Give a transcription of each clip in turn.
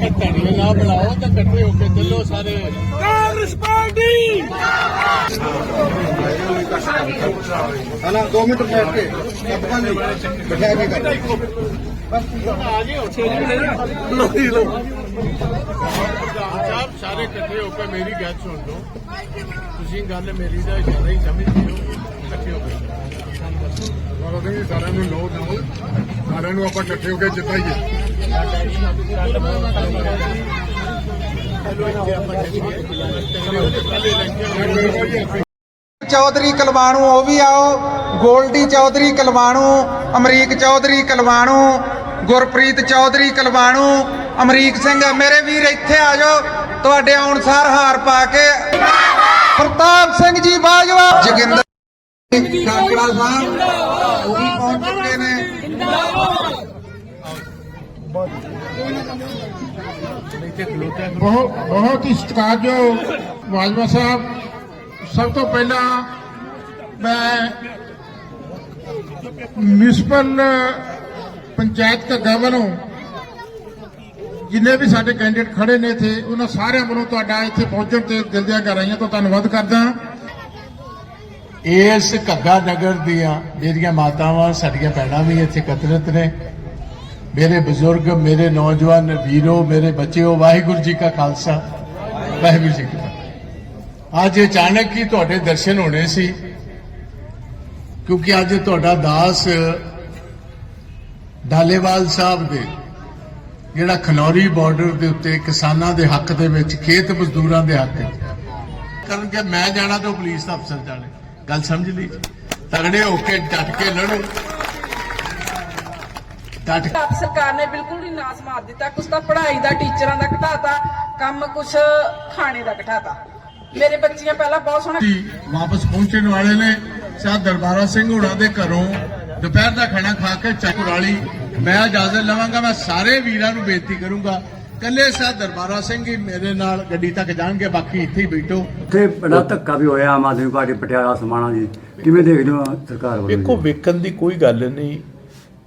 ਕਿ ਧੜੀਆਂ ਨਾ ਬਣਾਓ ਤੇ ਇਕੱਠੇ ਹੋ ਕੇ ਚੱਲੋ ਸਾਰੇ। Congress party! ਹਨਾ 2 ਮਿੰਟ ਬੈਠ ਕੇ। ਆਪਾਂ ਨਹੀਂ ਬਿਠਾ ਕੇ ਕਰ ਸਾਹਿਬ ਸਾਰੇ ਇਕੱਠੇ ਹੋ ਕੇ ਮੇਰੀ ਗੱਲ ਸੁਣ ਲਓ। ਤੁਸੀਂ ਗੱਲ ਮੇਰੀ ਦਾ ਜ਼ਿਆਦਾ ਹੀ ਸਮਝਦੇ ਹੋ। ਇਕੱਠੇ ਹੋ ਕੇ। ਬਾਬਾ ਸਿੰਘ ਸਾਰਿਆਂ ਨੂੰ ਲੋ ਦਿਓ ਸਾਰਿਆਂ ਨੂੰ ਆਪਾਂ ਇਕੱਠੇ ਹੋ ਕੇ ਜਿੱਤਾਈਏ। ਚੌਧਰੀ ਕਲਵਾਣੂ, ਉਹ ਵੀ ਆਓ। ਗੋਲਡੀ ਚੌਧਰੀ ਕਲਵਾਣੂ, ਅਮਰੀਕ ਚੌਧਰੀ ਕਲਵਾਣੂ, ਗੁਰਪ੍ਰੀਤ ਚੌਧਰੀ ਕਲਵਾਣੂ, ਅਮਰੀਕ ਸਿੰਘ, ਮੇਰੇ ਵੀਰ ਇੱਥੇ ਆ ਜਾਓ। ਤੁਹਾਡੇ ਆਉਣ ਸਾਰ ਹਾਰ ਪਾ ਕੇ ਪ੍ਰਤਾਪ ਸਿੰਘ ਜੀ ਬਾਜਵਾ ਜੋਗਿੰਦਰ ਕਾਕੜਾ ਸਾਹਿਬ ਉਹ ਵੀ ਪਹੁੰਚ ਚੁੱਕੇ ਨੇ। ਬਹੁਤ ਬਹੁਤ ਹੀ ਸਤਿਕਾਰਯੋਗ ਬਾਜਵਾ ਸਾਹਿਬ। ਸਭ ਤੋਂ ਪਹਿਲਾਂ ਮੈਂ ਮਿਊਨਿਸਪਲ ਪੰਚਾਇਤ ਘੱਗਾ ਵੱਲੋਂ ਜਿੰਨੇ ਵੀ ਸਾਡੇ ਕੈਂਡੀਡੇਟ ਖੜੇ ਨੇ ਇੱਥੇ, ਉਹਨਾਂ ਸਾਰਿਆਂ ਵੱਲੋਂ ਤੁਹਾਡਾ ਇੱਥੇ ਪਹੁੰਚਣ ਤੇ ਦਿਲ ਦੀਆਂ ਗਹਿਰਾਈਆਂ ਤੋਂ ਧੰਨਵਾਦ ਕਰਦਾ। ਇਸ ਘੱਗਾ ਨਗਰ ਦੀਆਂ ਜਿਹੜੀਆਂ ਮਾਤਾਵਾਂ, ਸਾਡੀਆਂ ਭੈਣਾਂ ਵੀ ਇੱਥੇ ਇਕੱਤਰਿਤ ਨੇ। ਮੇਰੇ ਬਜ਼ੁਰਗ, ਮੇਰੇ ਨੌਜਵਾਨ ਵੀਰੋ, ਮੇਰੇ ਬੱਚਿਓ, ਵਾਹਿਗੁਰੂ ਜੀ ਕਾ ਖਾਲਸਾ, ਵਾਹਿਗੁਰੂ ਜੀ ਕੀ ਫਤਿਹ। ਅੱਜ ਅਚਾਨਕ ਹੀ ਤੁਹਾਡੇ ਦਰਸ਼ਨ ਹੋਣੇ ਸੀ, ਕਿਉਂਕਿ ਅੱਜ ਤੁਹਾਡਾ ਦਾਸ ਡਾਲੇਵਾਲ ਸਾਹਿਬ ਦੇ, ਜਿਹੜਾ ਖਨੌਰੀ ਬਾਰਡਰ ਦੇ ਉੱਤੇ ਕਿਸਾਨਾਂ ਦੇ ਹੱਕ ਦੇ ਵਿੱਚ, ਖੇਤ ਮਜ਼ਦੂਰਾਂ ਦੇ ਹੱਕ ਕਰਨ ਕਿ ਮੈਂ ਜਾਣਾ ਤਾਂ ਪੁਲਿਸ ਦਾ ਅਫਸਰ ਜਾਣੇ। ਗੱਲ ਸਮਝ ਲਈ? ਤਗੜੇ ਹੋ ਕੇ ਡਟ ਕੇ ਲੜੋ। ਡਟ ਆਪ ਸਰਕਾਰ ਨੇ ਬਿਲਕੁਲ ਹੀ ਨਾਸ ਮਾਰ ਦਿੱਤਾ। ਕੁਛ ਤਾਂ ਪੜ੍ਹਾਈ ਦਾ ਟੀਚਰਾਂ ਦਾ ਘਟਾਤਾ ਕੰਮ ਕੁਛ ਖਾਣੇ ਦਾ ਘਟਾਤਾ। ਮੇਰੇ ਬੱਚੀਆਂ ਪਹਿਲਾਂ ਬਹੁਤ ਸੋਹਣਾ ਜੀ ਵਾਪਸ ਪਹੁੰਚਣ ਵਾਲੇ ਨੇ। ਸਾਹ ਦਰਬਾਰਾ ਸਿੰਘ ਹੋਣਾ ਦੇ ਘਰੋਂ ਦੁਪਹਿਰ ਦਾ ਖਾਣਾ ਖਾ ਕੇ ਚੱਕਰਾਲੀ ਮੈਂ ਇਜਾਜ਼ਤ ਲਵਾਂਗਾ ਮੈਂ ਸਾਰੇ ਵੀਰਾਂ ਨੂੰ ਬੇਨਤੀ ਕਰੂੰਗਾ। ਕੱਲੇ ਸਾਹ ਦਰਬਾਰਾ ਸਿੰਘ ਹੀ ਮੇਰੇ ਨਾਲ ਗੱਡੀ ਤੱਕ ਜਾਣਗੇ ਬਾਕੀ ਇੱਥੇ ਹੀ ਬੈਠੋ। ਇੱਥੇ ਬੜਾ ਧੱਕਾ ਵੀ ਹੋਇਆ ਆਮ ਆਦਮੀ ਪਾਰਟੀ ਪਟਿਆਲਾ ਸਮਾਣਾ ਜੀ। ਕਿਵੇਂ ਦੇਖਦੇ ਹੋ ਸਰਕਾਰ ਵੱਲੋਂ? ਜੀ? ਵੇਖਣ ਦੀ ਕੋਈ ਗੱਲ ਨਹੀਂ।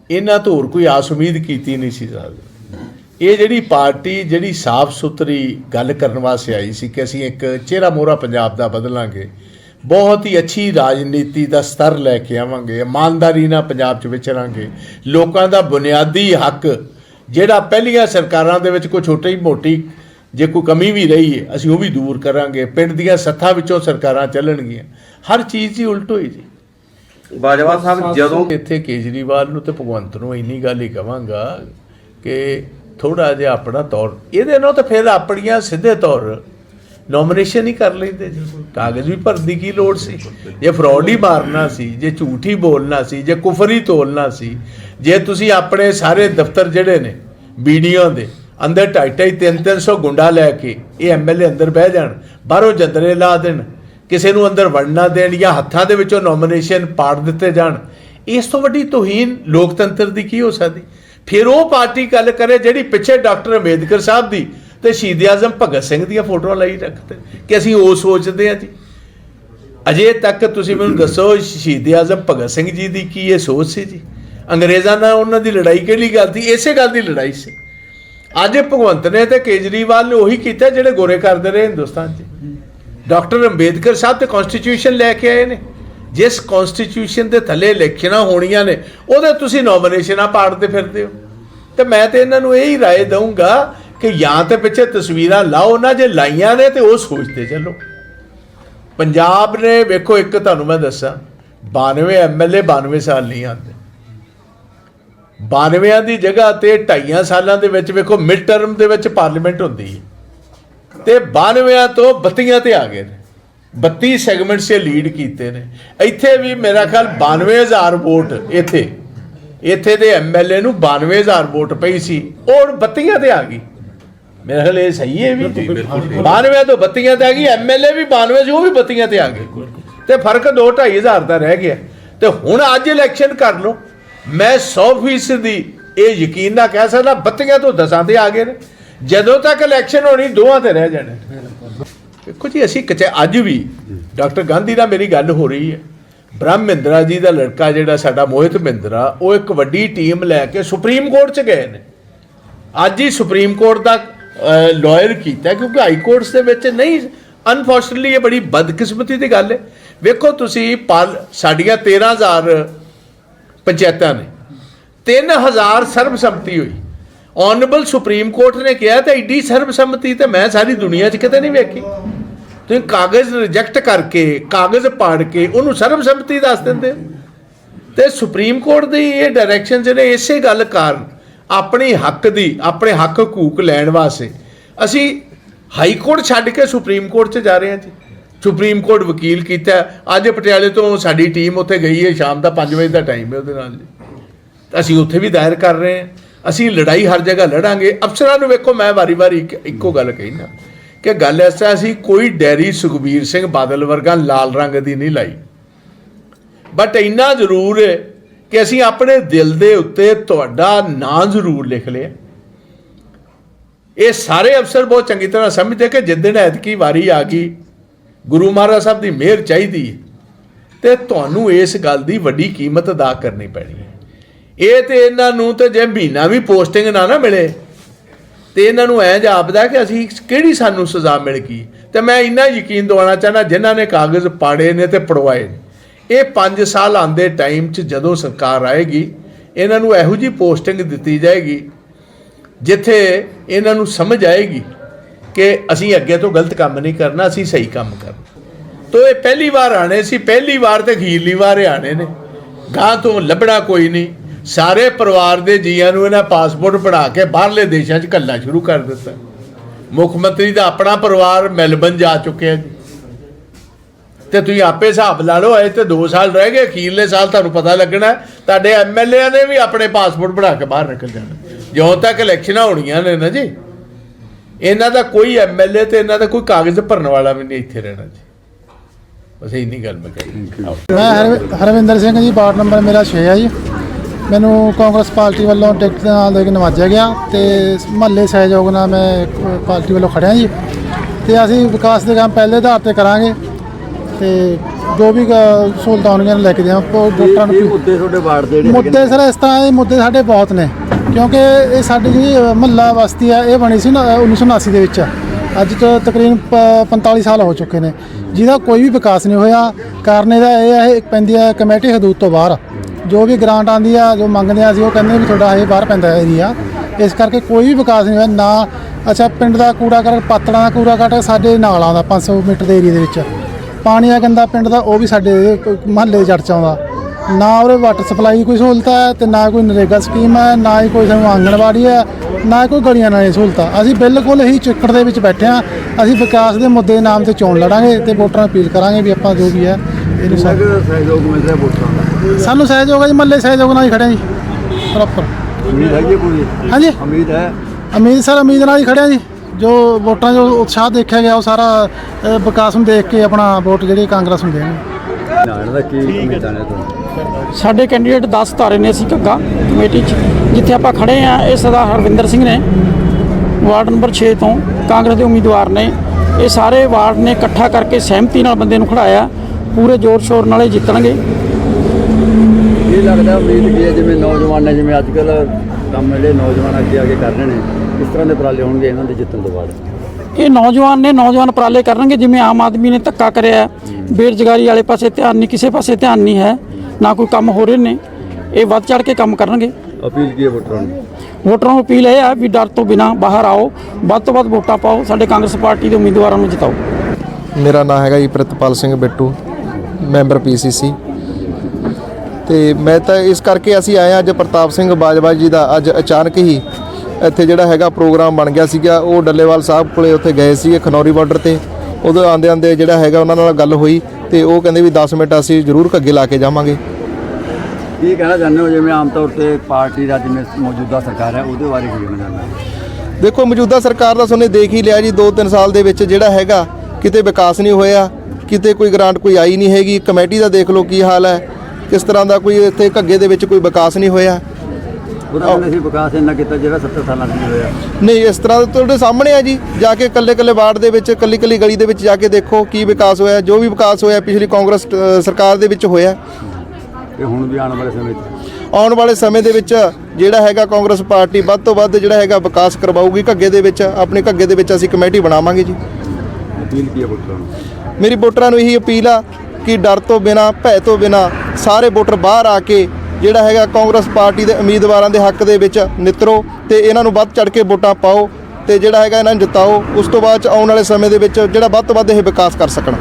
ਇਹਨਾਂ ਤੋਂ ਹੋਰ ਕੋਈ ਆਸ ਉਮੀਦ ਕੀਤੀ ਨਹੀਂ ਸੀ ਸਕਦੀ ਇਹ ਜਿਹੜੀ ਪਾਰਟੀ ਜਿਹੜੀ ਸਾਫ਼ ਸੁਥਰੀ ਗੱਲ ਕਰਨ ਵਾਸਤੇ ਆਈ ਸੀ ਕਿ ਅਸੀਂ ਇੱਕ ਚਿਹਰਾ ਮੋਹਰਾ ਪੰਜਾਬ ਦਾ ਬਦਲਾਂਗੇ ਬਹੁਤ ਹੀ ਅੱਛੀ ਰਾਜਨੀਤੀ ਦਾ ਸਤਰ ਲੈ ਕੇ ਆਵਾਂਗੇ ਇਮਾਨਦਾਰੀ ਨਾਲ ਪੰਜਾਬ 'ਚ ਵਿਚਰਾਂਗੇ। ਲੋਕਾਂ ਦਾ ਬੁਨਿਆਦੀ ਹੱਕ ਜਿਹੜਾ ਪਹਿਲੀਆਂ ਸਰਕਾਰਾਂ ਦੇ ਵਿੱਚ ਕੋਈ ਛੋਟੀ ਮੋਟੀ ਜੇ ਕੋਈ ਕਮੀ ਵੀ ਰਹੀ ਹੈ ਅਸੀਂ ਉਹ ਵੀ ਦੂਰ ਕਰਾਂਗੇ। ਪਿੰਡ ਦੀਆਂ ਸੱਥਾਂ ਵਿੱਚੋਂ ਸਰਕਾਰਾਂ ਚੱਲਣਗੀਆਂ। ਹਰ ਚੀਜ਼ ਹੀ ਉਲਟ ਹੋਈ ਜੀ। ਬਾਜਵਾ ਸਾਹਿਬ ਜਦੋਂ ਇੱਥੇ ਕੇਜਰੀਵਾਲ ਨੂੰ ਤੇ ਭਗਵੰਤ ਨੂੰ ਇੰਨੀ ਗੱਲ ਹੀ ਕਵਾਂਗਾ ਕਿ ਥੋੜਾ ਜਿਹਾ ਆਪਣਾ ਤੌਰ ਇਹਦੇ ਨਾਲ ਤਾਂ ਫਿਰ ਆਪਣੀਆਂ ਸਿੱਧੇ ਤੌਰ ਨੋਮੀਨੇਸ਼ਨ ਹੀ ਕਰ ਲੈਂਦੇ ਜੀ। ਕਾਗਜ਼ ਵੀ ਭਰਨ ਦੀ ਕੀ ਲੋੜ ਸੀ? ਜੇ ਫਰਾਡ ਹੀ ਮਾਰਨਾ ਸੀ ਜੇ ਝੂਠ ਹੀ ਬੋਲਣਾ ਸੀ ਜੇ ਕੁਫਰ ਹੀ ਤੋਲਣਾ ਸੀ ਜੇ ਤੁਸੀਂ ਆਪਣੇ ਸਾਰੇ ਦਫ਼ਤਰ ਜਿਹੜੇ ਨੇ ਬੀਡੀਓ ਦੇ ਅੰਦਰ ਢਾਈ ਢਾਈ ਤਿੰਨ ਤਿੰਨ ਸੌ ਗੁੰਡਾ ਲੈ ਕੇ ਇਹ ਐਮਐਲਏ ਅੰਦਰ ਬਹਿ ਜਾਣ ਬਾਹਰੋਂ ਜੰਦਰੇ ਲਾ ਦੇਣ ਕਿਸੇ ਨੂੰ ਅੰਦਰ ਵੜਨਾ ਦੇਣ ਜਾਂ ਹੱਥਾਂ ਦੇ ਵਿੱਚੋਂ ਨੋਮੀਨੇਸ਼ਨ ਪਾੜ ਦਿੱਤੇ ਜਾਣ ਇਸ ਤੋਂ ਵੱਡੀ ਤੋਹੀਨ ਲੋਕਤੰਤਰ ਦੀ ਕੀ ਹੋ ਸਕਦੀ? ਫਿਰ ਉਹ ਪਾਰਟੀ ਗੱਲ ਕਰੇ ਜਿਹੜੀ ਪਿੱਛੇ ਡਾਕਟਰ ਅੰਬੇਦਕਰ ਸਾਹਿਬ ਦੀ ਤੇ ਸ਼ਹੀਦ ਆਜ਼ਮ ਭਗਤ ਸਿੰਘ ਦੀਆਂ ਫੋਟੋਆਂ ਲਾਈ ਰੱਖਦੇ ਕਿ ਅਸੀਂ ਉਹ ਸੋਚਦੇ ਹਾਂ ਜੀ। ਅਜੇ ਤੱਕ ਤੁਸੀਂ ਮੈਨੂੰ ਦੱਸੋ, ਸ਼ਹੀਦ ਆਜ਼ਮ ਭਗਤ ਸਿੰਘ ਜੀ ਦੀ ਕੀ ਇਹ ਸੋਚ ਸੀ ਜੀ? ਅੰਗਰੇਜ਼ਾਂ ਨਾਲ ਉਹਨਾਂ ਦੀ ਲੜਾਈ ਕਿਹੜੀ ਗੱਲ ਸੀ? ਇਸੇ ਗੱਲ ਦੀ ਲੜਾਈ ਸੀ। ਅੱਜ ਭਗਵੰਤ ਨੇ ਤੇ ਕੇਜਰੀਵਾਲ ਨੇ ਉਹੀ ਕੀਤਾ ਜਿਹੜੇ ਗੋਰੇ ਕਰਦੇ ਰਹੇ ਹਿੰਦੁਸਤਾਨ 'ਚ। ਡਾਕਟਰ ਅੰਬੇਦਕਰ ਸਾਹਿਬ ਤੇ ਕਨਸਟੀਟਿਊਸ਼ਨ ਲੈ ਕੇ ਆਏ ਨੇ। ਜਿਸ ਕਨਸਟੀਟਿਊਸ਼ਨ ਦੇ ਥੱਲੇ ਇਲੈਕਸ਼ਨਾਂ ਹੋਣੀਆਂ ਨੇ, ਉਹਦੇ ਤੁਸੀਂ ਨੋਮੀਨੇਸ਼ਨਾਂ ਪਾੜਦੇ ਫਿਰਦੇ ਹੋ। ਤੇ ਮੈਂ ਤੇ ਇਹਨਾਂ ਨੂੰ ਇਹ ਹੀ ਰਾਏ ਦਊਂਗਾ ਕਿ ਜਾਂ ਤੇ ਪਿੱਛੇ ਤਸਵੀਰਾਂ ਲਾਓ ਨਾ, ਜੇ ਲਾਈਆਂ ਨੇ ਤੇ ਉਹ ਸੋਚਦੇ ਚੱਲੋ। ਪੰਜਾਬ ਨੇ, ਵੇਖੋ ਇੱਕ ਤੁਹਾਨੂੰ ਮੈਂ ਦੱਸਾਂ 92 ਐਮਐਲਏ 92 ਸਾਲ ਨਹੀਂ ਆਉਂਦੇ। 92 ਦੀ ਜਗ੍ਹਾ ਤੇ 2.5 ਸਾਲਾਂ ਦੇ ਵਿੱਚ ਵੇਖੋ ਮਿਡ ਟਰਮ ਦੇ ਵਿੱਚ ਪਾਰਲੀਮੈਂਟ ਹੁੰਦੀ ਹੈ। ਤੇ 92 ਤੋਂ 32 ਤੇ ਆ ਗਏ ਨੇ। 32 ਸੈਗਮੈਂਟਸ 'ਚ ਲੀਡ ਕੀਤੇ ਨੇ। ਇੱਥੇ ਵੀ ਮੇਰਾ ਖਿਆਲ 92000 ਵੋਟ ਇੱਥੇ। ਇੱਥੇ ਦੇ ਐਮਐਲਏ ਨੂੰ 92000 ਵੋਟ ਪਈ ਸੀ। ਉਹ 32 ਤੇ ਆ ਗਈ। ਮੇਰਾ ਖਿਆਲ ਇਹ ਸਹੀ ਹੈ ਵੀ। 92 ਤੋਂ 32 ਤੇ ਆ ਗਈ ਐਮਐਲਏ ਵੀ 92 ਸੀ ਉਹ ਵੀ 32 ਤੇ ਆ ਗਏ। ਤੇ ਫ਼ਰਕ 2 ਹਜ਼ਾਰ ਦਾ ਰਹਿ ਗਿਆ। ਤੇ ਹੁਣ ਅੱਜ ਇਲੈਕਸ਼ਨ ਕਰ ਲਓ। ਮੈਂ 100% ਦੀ ਇਹ ਯਕੀਨ ਨਾਲ ਕਹਿ ਸਕਦਾ 32 ਤੋਂ 10 ਤੇ ਆ ਗਏ ਨੇ। ਜਦੋਂ ਤੱਕ ਇਲੈਕਸ਼ਨ ਹੋਣੀ ਦੋਹਾਂ ਤੇ ਰਹਿ ਜਾਣੇ। ਦੇਖੋ ਜੀ ਅਸੀਂ ਕਿਤੇ ਅੱਜ ਵੀ ਡਾਕਟਰ ਗਾਂਧੀ ਨਾਲ ਮੇਰੀ ਗੱਲ ਹੋ ਰਹੀ ਹੈ। ਬ੍ਰਹਮ ਮਹਿੰਦਰਾ ਜੀ ਦਾ ਲੜਕਾ ਜਿਹੜਾ ਸਾਡਾ ਮੋਹਿਤ ਮਹਿੰਦਰਾ ਉਹ ਇੱਕ ਵੱਡੀ ਟੀਮ ਲੈ ਕੇ ਸੁਪਰੀਮ ਕੋਰਟ 'ਚ ਗਏ ਨੇ। ਅੱਜ ਹੀ ਸੁਪਰੀਮ ਕੋਰਟ ਦਾ ਲਾਇਰ ਕੀਤਾ, ਕਿਉਂਕਿ ਹਾਈ ਕੋਰਟਸ ਦੇ ਵਿੱਚ ਨਹੀਂ ਅਨਫੋਰਚੂਨਟਲੀ ਇਹ ਬੜੀ ਬਦਕਿਸਮਤੀ ਦੀ ਗੱਲ ਹੈ। ਵੇਖੋ ਤੁਸੀਂ ਪਾਲ ਸਾਡੀਆਂ 13000 ਪੰਚਾਇਤਾਂ ਨੇ 3000 ਸਰਬਸੰਮਤੀ ਹੋਈ। ਆਨਰੇਬਲ ਸੁਪਰੀਮ ਕੋਰਟ ਨੇ ਕਿਹਾ ਤੇ ਐਡੀ ਸਰਬਸੰਮਤੀ ਤੇ ਮੈਂ ਸਾਰੀ ਦੁਨੀਆ 'ਚ ਕਿਤੇ ਨਹੀਂ ਵੇਖੀ। ਤੁਸੀਂ ਕਾਗਜ਼ ਰਿਜੈਕਟ ਕਰਕੇ, ਕਾਗਜ਼ ਪਾੜ ਕੇ ਉਹਨੂੰ ਸਰਬਸੰਮਤੀ ਦੱਸ ਦਿੰਦੇ ਹੋ। ਤੇ ਸੁਪਰੀਮ ਕੋਰਟ ਦੀ ਇਹ ਡਾਇਰੈਕਸ਼ਨ ਨੇ ਇਸੇ ਗੱਲ ਕਾਰਨ ਆਪਣੇ ਹੱਕ ਦੀ, ਆਪਣੇ ਹੱਕ ਹਕੂਕ ਲੈਣ ਵਾਸਤੇ। ਅਸੀਂ ਹਾਈ ਕੋਰਟ ਛੱਡ ਕੇ ਸੁਪਰੀਮ ਕੋਰਟ 'ਚ ਜਾ ਰਹੇ ਹਾਂ ਜੀ। ਸੁਪਰੀਮ ਕੋਰਟ ਵਕੀਲ ਕੀਤਾ। ਅੱਜ ਪਟਿਆਲੇ ਤੋਂ ਸਾਡੀ ਟੀਮ ਉੱਥੇ ਗਈ ਹੈ, ਸ਼ਾਮ ਦਾ 5 ਵਜੇ ਦਾ ਟਾਈਮ ਹੈ ਉਹਦੇ ਨਾਲ ਜੀ। ਅਸੀਂ ਉੱਥੇ ਵੀ ਦਾਇਰ ਕਰ ਰਹੇ ਹਾਂ। ਅਸੀਂ ਲੜਾਈ ਹਰ ਜਗ੍ਹਾ ਲੜਾਂਗੇ। ਅਫਸਰਾਂ ਨੂੰ ਵੇਖੋ, ਮੈਂ ਵਾਰੀ-ਵਾਰੀ ਇੱਕ- ਇੱਕੋ ਗੱਲ ਕਹਿਣਾ ਕਿ ਗੱਲ ਇਸ ਤਰ੍ਹਾਂ ਅਸੀਂ ਕੋਈ ਡੈਰੀ ਸੁਖਬੀਰ ਸਿੰਘ ਬਾਦਲ ਵਰਗਾ ਲਾਲ ਰੰਗ ਦੀ ਨਹੀਂ ਲਾਈ। ਬਟ ਇੰਨਾ ਜ਼ਰੂਰ ਹੈ ਕਿ ਅਸੀਂ ਆਪਣੇ ਦਿਲ ਦੇ ਉੱਤੇ ਤੁਹਾਡਾ ਨਾਂ ਜ਼ਰੂਰ ਲਿਖ ਲਿਆ। ਇਹ ਸਾਰੇ ਅਫਸਰ ਬਹੁਤ ਚੰਗੀ ਤਰ੍ਹਾਂ ਸਮਝਦੇ ਕਿ ਜਿੱਦਣ ਐਤਕੀ ਵਾਰੀ ਆ ਗਈ, ਗੁਰੂ ਮਹਾਰਾਜ ਸਾਹਿਬ ਦੀ ਮਿਹਰ ਚਾਹੀਦੀ ਹੈ, ਤੇ ਤੁਹਾਨੂੰ ਇਸ ਗੱਲ ਦੀ ਵੱਡੀ ਕੀਮਤ ਅਦਾ ਕਰਨੀ ਪੈਣੀ ਹੈ। ਇਹ ਤੇ ਇਹਨਾਂ ਨੂੰ ਤੇ ਜੇ ਮਹੀਨਾ ਵੀ ਪੋਸਟਿੰਗ ਨਾ ਨਾ ਮਿਲੇ, ਤੇ ਇਹਨਾਂ ਨੂੰ ਐਂ ਜਾਪਦਾ ਕਿ ਅਸੀਂ ਕਿਹੜੀ ਸਾਨੂੰ ਸਜ਼ਾ ਮਿਲ ਗਈ। ਤੇ ਮੈਂ ਇੰਨਾ ਯਕੀਨ ਦਿਵਾਉਣਾ ਚਾਹਨਾ ਜਿਨ੍ਹਾਂ ਨੇ ਕਾਗਜ਼ ਪਾੜੇ ਨੇ ਤੇ ਪੜਵਾਏ ਨੇ। ਇਹ 5 ਸਾਲ ਆਂਦੇ ਟਾਈਮ 'ਚ ਜਦੋਂ ਸਰਕਾਰ ਆਏਗੀ, ਇਹਨਾਂ ਨੂੰ ਇਹੋ ਜੀ ਪੋਸਟਿੰਗ ਦਿੱਤੀ ਜਾਏਗੀ, ਜਿੱਥੇ ਇਹਨਾਂ ਨੂੰ ਸਮਝ ਆਏਗੀ ਕਿ ਅਸੀਂ ਅੱਗੇ ਤੋਂ ਗਲਤ ਕੰਮ ਨਹੀਂ ਕਰਨਾ, ਅਸੀਂ ਸਹੀ ਕੰਮ ਕਰਨਾ। ਤੋ ਇਹ ਪਹਿਲੀ ਵਾਰ ਆਣੇ ਸੀ, ਪਹਿਲੀ ਵਾਰ ਤੇ ਅਖੀਰਲੀ ਵਾਰ ਇਹ ਆਣੇ ਨੇ। ਗਾਂ ਤੋਂ ਲੱਭਣਾ ਕੋਈ ਨਹੀਂ। ਸਾਰੇ ਪਰਿਵਾਰ ਦੇ ਜੀਆਂ ਨੂੰ ਇਹਨਾਂ ਪਾਸਪੋਰਟ ਬਣਾ ਕੇ ਬਾਹਰਲੇ ਦੇਸ਼ਾਂ 'ਚ ਘੱਲਣਾ ਸ਼ੁਰੂ ਕਰ ਦਿੱਤਾ। ਮੁੱਖ ਮੰਤਰੀ ਦਾ ਆਪਣਾ ਪਰਿਵਾਰ ਮੈਲਬਨ ਜਾ ਚੁੱਕਿਆ ਜੀ। ਤੇ ਤੁਸੀਂ ਆਪੇ ਹਿਸਾਬ ਲਾ ਲਓ ਅਜੇ ਤੇ 2 ਸਾਲ ਰਹਿ ਗਏ ਅਖੀਰਲੇ ਸਾਲ ਤੁਹਾਨੂੰ ਪਤਾ ਲੱਗਣਾ ਤੁਹਾਡੇ ਐਮਐਲਏ ਨੇ ਵੀ ਆਪਣੇ ਪਾਸਪੋਰਟ ਬਣਾ ਕੇ ਬਾਹਰ ਨਿਕਲ ਜਾਣਾ। ਜਿਉਂ ਤੱਕ ਇਲੈਕਸ਼ਨਾਂ ਹੋਣੀਆਂ ਨੇ ਨਾ ਜੀ ਇਹਨਾਂ ਦਾ ਕੋਈ ਐਮਐਲਏ ਤੇ ਇਹਨਾਂ ਦਾ ਕੋਈ ਕਾਗਜ਼ ਭਰਨ ਵਾਲਾ ਵੀ ਨਹੀਂ ਇੱਥੇ ਰਹਿਣਾ ਜੀ। ਬਸ ਇੰਨੀ ਗੱਲ ਮੈਂ ਕਹੀ। ਮੈਂ ਹਰਵ- ਹਰਵਿੰਦਰ ਸਿੰਘ ਜੀ ਵਾਰਡ ਨੰਬਰ ਮੇਰਾ 6 ਹੈ ਜੀ। ਮੈਨੂੰ ਕਾਂਗਰਸ ਪਾਰਟੀ ਵੱਲੋਂ ਟਿਕਟ ਨਾਲ ਦੇ ਕੇ ਨਵਾਜਿਆ ਗਿਆ ਤੇ ਮਹੱਲੇ ਸਹਿਯੋਗ ਨਾਲ ਮੈਂ ਪਾਰਟੀ ਵੱਲੋਂ ਖੜਿਆ ਜੀ। ਤੇ ਅਸੀਂ ਵਿਕਾਸ ਦੇ ਕੰਮ ਪਹਿਲੇ ਆਧਾਰ ਤੇ ਕਰਾਂਗੇ। ਤੇ ਜੋ ਵੀ ਅ, ਸਹੂਲਤਾਂ ਹੋਣਗੀਆਂ ਲੈ ਕੇ ਦੇਵਾਂ ਵੋ- ਵੋਟਰਾਂ ਇਹ ਨੂੰ ਮੁੱਦੇ ਤੁਹਾਡੇ ਵਾਰਡ ਦੇ ਜਿਹੜੇ ਮੁੱਦੇ ਸਰ ਇਸ ਤਰ੍ਹਾਂ ਦੇ ਮੁੱਦੇ ਸਾਡੇ ਬਹੁਤ ਨੇ ਕਿਉਂਕਿ ਇਹ ਸਾਡੀ ਜਿਹੜੀ ਮਹੱਲਾ ਬਸਤੀ ਹੈ ਇਹ ਬਣੀ ਸੀ ਨਾ, ਅ, 1979 ਦੇ ਵਿੱਚ। ਅੱਜ ਤੋਂ ਤਕਰੀਬਨ ਪ- 45 ਸਾਲ ਹੋ ਚੁੱਕੇ ਨੇ। ਜਿਹਦਾ ਕੋਈ ਵੀ ਵਿਕਾਸ ਨਹੀਂ ਹੋਇਆ ਕਾਰਨ ਇਹਦਾ ਇਹ ਹੈ ਇਹ ਪੈਂਦੀ ਹੈ ਕਮੇਟੀ ਹਦੂਦ ਤੋਂ ਬਾਹਰ। ਜੋ ਵੀ ਗ੍ਰਾਂਟ ਆਂਦੀ ਆ ਜੋ ਮੰਗਦੇ ਆ ਅਸੀਂ ਉਹ ਕਹਿੰਦੇ ਵੀ ਤੁਹਾਡਾ ਇਹ ਬਾਹਰ ਪੈਂਦਾ ਏਰੀਆ ਇਸ ਕਰਕੇ ਕੋਈ ਵੀ ਵਿਕਾਸ ਨਹੀਂ ਹੋਇਆ ਨਾ ਅੱਛਾ ਪਿੰਡ ਦਾ ਕੂੜਾ ਕਰ ਪਾਤੜਾਂ ਦਾ ਕੂੜਾ ਕੱਟ ਸਾਡੇ ਨਾਲ ਆਉਂਦਾ 500 ਮੀਟਰ ਦੇ ਏਰੀਆ ਦੇ ਵਿੱਚ। ਪਾਣੀ ਆ ਗੰਦਾ ਪਿੰਡ ਦਾ ਉਹ ਵੀ ਸਾਡੇ ਮਹੱਲੇ ਜੜ ਚ ਆਉਂਦਾ ਨਾ ਉਹਦੇ ਵਾਟਰ ਸਪਲਾਈ ਕੋਈ ਸਹੂਲਤ ਹੈ ਤੇ ਨਾ ਕੋਈ ਨਰੇਗਾ ਸਕੀਮ ਹੈ ਨਾ ਹੀ ਕੋਈ ਸਾਨੂੰ ਆਂਗਣਵਾੜੀ ਹੈ ਨਾ ਕੋਈ ਗਲੀਆਂ ਨਾਲ ਸਹੂਲਤਾਂ। ਅਸੀਂ ਬਿਲਕੁਲ ਹੀ ਚਿੱਕੜ ਦੇ ਵਿੱਚ ਬੈਠੇ ਹਾਂ। ਅਸੀਂ ਵਿਕਾਸ ਦੇ ਮੁੱਦੇ ਦੇ ਨਾਮ ਤੇ ਚੋਣ ਲੜਾਂਗੇ ਤੇ ਵੋਟਰਾਂ ਨੂੰ ਅਪੀਲ ਕਰਾਂਗੇ ਵੀ ਆਪਾਂ ਜੋ ਵੀ ਹੈ ਇਹਨੂੰ ਸਹਿਯੋਗ ਮਿਲ ਰਿਹਾ ਵੋਟਰਾਂ ਦਾ? ਸਾਨੂੰ ਸਹਿਯੋਗ ਹੈ ਜੀ ਮੱਲੇ ਸਹਿਯੋਗ ਨਾਲ ਹੀ ਖੜੇ ਹਾਂ ਜੀ। ਪ੍ਰੋਪਰ ਉਮੀਦ ਹੈ ਪੂਰੀ? ਹਾਂਜੀ। ਉਮੀਦ ਹੈ? ਉਮੀਦ ਸਰ ਉਮੀਦ ਨਾਲ ਹੀ ਖੜੇ ਹਾਂ ਜੀ। ਜੋ ਵੋਟਾਂ 'ਚ ਉਤਸ਼ਾਹ ਦੇਖਿਆ ਗਿਆ ਉਹ ਸਾਰਾ ਅ, ਵਿਕਾਸ ਨੂੰ ਦੇਖ ਕੇ ਆਪਣਾ ਵੋਟ ਜਿਹੜੀ ਕਾਂਗਰਸ ਨੂੰ ਦੇਣਗੇ। ਨਾ ਇਹਨਾਂ ਦਾ ਕੀ ਉਮੀਦਾਂ ਨੇ ਤੁਹਾਨੂੰ? ਸਾਡੇ ਕੈਂਡੀਡੇਟ 10 ਤਾਰੇ ਨੇ ਅਸੀਂ ਘੱਗਾ ਕਮੇਟੀ 'ਚ ਜਿੱਥੇ ਆਪਾਂ ਖੜੇ ਆ ਇਹ ਸਰਦਾਰ ਹਰਵਿੰਦਰ ਸਿੰਘ ਨੇ ਵਾਰਡ ਨੰਬਰ 6 ਤੋਂ ਕਾਂਗਰਸ ਦੇ ਉਮੀਦਵਾਰ ਨੇ। ਇਹ ਸਾਰੇ ਵਾਰਡ ਨੇ ਇਕੱਠਾ ਕਰਕੇ ਸਹਿਮਤੀ ਨਾਲ ਬੰਦੇ ਨੂੰ ਖੜਾਇਆ ਪੂਰੇ ਜ਼ੋਰ ਸ਼ੋਰ ਨਾਲ ਇਹ ਜਿੱਤਣਗੇ। ਇਹ ਲੱਗਦਾ ਉਮੀਦ ਕੀ ਹੈ ਜਿਵੇਂ ਨੌਜਵਾਨ ਨੇ ਜਿਵੇਂ ਅੱਜ ਕੱਲ ਕੰਮ ਜਿਹੜੇ ਨੌਜਵਾਨ ਅੱਗੇ ਆ ਕੇ ਕਰ ਰਹੇ ਨੇ ਇਸ ਤਰ੍ਹਾਂ ਦੇ ਉਪਰਾਲੇ ਹੋਣਗੇ ਇਹਨਾਂ ਦੇ ਜਿੱਤਣ ਤੋਂ ਬਾਅਦ? ਇਹ ਨੌਜਵਾਨ ਨੇ ਨੌਜਵਾਨ ਉਪਰਾਲੇ ਕਰਨਗੇ ਜਿਵੇਂ ਆਮ ਆਦਮੀ ਨੇ ਧੱਕਾ ਕਰਿਆ ਬੇਰੁਜ਼ਗਾਰੀ ਵਾਲੇ ਪਾਸੇ ਧਿਆਨ ਨਹੀਂ ਕਿਸੇ ਪਾਸੇ ਧਿਆਨ ਨਹੀਂ ਹੈ ਨਾ ਕੋਈ ਕੰਮ ਹੋ ਰਹੇ ਨੇ। ਇਹ ਵੱਧ ਚੜ ਕੇ ਕੰਮ ਕਰਨਗੇ। ਅਪੀਲ ਕੀ ਹੈ ਵੋਟਰਾਂ ਨੂੰ? ਵੋਟਰਾਂ ਨੂੰ ਅਪੀਲ ਇਹ ਹੈ ਵੀ ਡਰ ਤੋਂ ਬਿਨਾ ਬਾਹਰ ਆਓ ਵੱਧ ਤੋਂ ਵੱਧ ਵੋਟਾਂ ਪਾਓ ਸਾਡੇ ਕਾਂਗਰਸ ਪਾਰਟੀ ਦੇ ਉਮੀਦਵਾਰਾਂ ਨੂੰ ਜਿਤਾਓ। ਮੇਰਾ ਨਾਮ ਹੈਗਾ ਜੀ ਪ੍ਰਿਤਪਾਲ ਸਿੰਘ ਬਿੱਟੂ ਮੈਂਬਰ ਪੀਸੀਸੀ। ਤੇ ਮੈਂ ਤਾਂ ਇਸ ਕਰਕੇ ਅਸੀਂ ਆਏ ਅੱਜ ਪ੍ਰਤਾਪ ਸਿੰਘ ਬਾਜਵਾ ਜੀ ਦਾ ਅੱਜ ਅਚਾਨਕ ਹੀ ਇੱਥੇ ਜਿਹੜਾ ਹੈਗਾ ਪ੍ਰੋਗਰਾਮ ਬਣ ਗਿਆ ਸੀਗਾ। ਉਹ ਡੱਲੇਵਾਲ ਸਾਹਿਬ ਕੋਲੇ ਉੱਥੇ ਗਏ ਸੀਗੇ ਖਨੌਰੀ ਬਾਰਡਰ ਤੇ। ਉਦੋਂ ਆਂਦੇ ਆਂਦੇ ਜਿਹੜਾ ਹੈਗਾ ਉਹਨਾਂ ਨਾਲ ਗੱਲ ਹੋਈ ਤੇ ਉਹ ਕਹਿੰਦੇ ਵੀ 10 ਮਿੰਟ ਅਸੀਂ ਜ਼ਰੂਰ ਘੱਗੇ ਲਾ ਕੇ ਜਾਵਾਂਗੇ। ਕੀ ਕਹਿਣਾ ਚਾਹੁੰਦੇ ਹੋ? ਜਿਵੇਂ ਆਮ ਤੌਰ ਤੇ ਪਾਰਟੀ ਦਾ ਜਿਵੇਂ ਮੌਜੂਦਾ ਸਰਕਾਰ ਹੈ ਉਹਦੇ ਬਾਰੇ ਕੀ ਕਹਿਣਾ ਚਾਹੁੰਦੇ ਦੇਖੋ ਮੌਜੂਦਾ ਸਰਕਾਰ ਦਾ ਸੋਨੇ ਦੇਖ ਹੀ ਲਿਆ ਜੀ 2-3 ਸਾਲ ਦੇ ਵਿੱਚ ਜਿਹੜਾ ਹੈਗਾ ਕਿਤੇ ਵਿਕਾਸ ਨਹੀਂ ਹੋਇਆ ਕਿਤੇ ਕੋਈ ਗ੍ਰਾਂਟ ਕੋਈ ਆਈ ਨਹੀਂ ਹੈਗੀ। ਕਮੇਟੀ ਦਾ ਦੇਖ ਲਓ ਕੀ ਹਾਲ ਹੈ। ਕਿਸ ਤਰ੍ਹਾਂ ਦਾ ਕੋਈ ਇੱਥੇ ਘੱਗੇ ਦੇ ਵਿੱਚ ਕੋਈ ਵਿਕਾਸ ਨਹੀਂ ਹੋਇਆ? ਉਹਦਾ ਕਹਿੰਦੇ ਸੀ ਵਿਕਾਸ ਇੰਨਾ ਕੀਤਾ ਜਿਹੜਾ 70 ਸਾਲਾਂ 'ਚ ਨਹੀਂ ਹੋਇਆ। ਨਹੀਂ ਇਸ ਤਰ੍ਹਾਂ ਦਾ ਤੁਹਾਡੇ ਸਾਹਮਣੇ ਆ ਜੀ ਜਾ ਕੇ ਕੱਲੇ ਕੱਲੇ ਵਾਰਡ ਦੇ ਵਿੱਚ ਕੱਲੀ ਕੱਲੀ ਗਲੀ ਦੇ ਵਿੱਚ ਜਾ ਕੇ ਦੇਖੋ ਕੀ ਵਿਕਾਸ ਹੋਇਆ ਜੋ ਵੀ ਵਿਕਾਸ ਹੋਇਆ ਪਿਛਲੀ ਕਾਂਗਰਸ ਸਰਕਾਰ ਦੇ ਵਿੱਚ ਹੋਇਆ। ਤੇ ਹੁਣ ਵੀ ਆਉਣ ਵਾਲੇ ਸਮੇਂ 'ਚ। ਆਉਣ ਵਾਲੇ ਸਮੇਂ ਦੇ ਵਿੱਚ ਜਿਹੜਾ ਹੈਗਾ ਕਾਂਗਰਸ ਪਾਰਟੀ ਵੱਧ ਤੋਂ ਵੱਧ ਜਿਹੜਾ ਹੈਗਾ ਵਿਕਾਸ ਕਰਵਾਊਗੀ ਘੱਗੇ ਦੇ ਵਿੱਚ ਆਪਣੇ ਘੱਗੇ ਦੇ ਵਿੱਚ ਅਸੀਂ ਕਮੇਟੀ ਬਣਾਵਾਂਗੇ ਜੀ। ਅਪੀਲ ਕੀ ਹੈ ਵੋਟਰਾਂ ਨੂੰ? ਮੇਰੀ ਵੋਟਰਾਂ ਨੂੰ ਇਹੀ ਅਪੀਲ ਆ ਕਿ ਡਰ ਤੋਂ ਬਿਨਾ, ਭੈ ਤੋਂ ਬਿਨਾ ਸਾਰੇ ਵੋਟਰ ਬਾਹਰ ਆ ਕੇ ਜਿਹੜਾ ਹੈਗਾ ਕਾਂਗਰਸ ਪਾਰਟੀ ਦੇ ਉਮੀਦਵਾਰਾਂ ਦੇ ਹੱਕ ਦੇ ਵਿੱਚ ਨਿਤਰੋ ਤੇ ਇਹਨਾਂ ਨੂੰ ਵੱਧ ਚੜ ਕੇ ਵੋਟਾਂ ਪਾਓ ਤੇ ਜਿਹੜਾ ਹੈਗਾ ਇਹਨਾਂ ਨੂੰ ਜਿਤਾਓ, ਉਸ ਤੋਂ ਬਾਅਦ ਚ ਆਉਣ ਵਾਲੇ ਸਮੇਂ ਦੇ ਵਿੱਚ ਜਿਹੜਾ ਵੱਧ ਤੋਂ ਵੱਧ ਇਹ ਵਿਕਾਸ ਕਰ ਸਕਣ।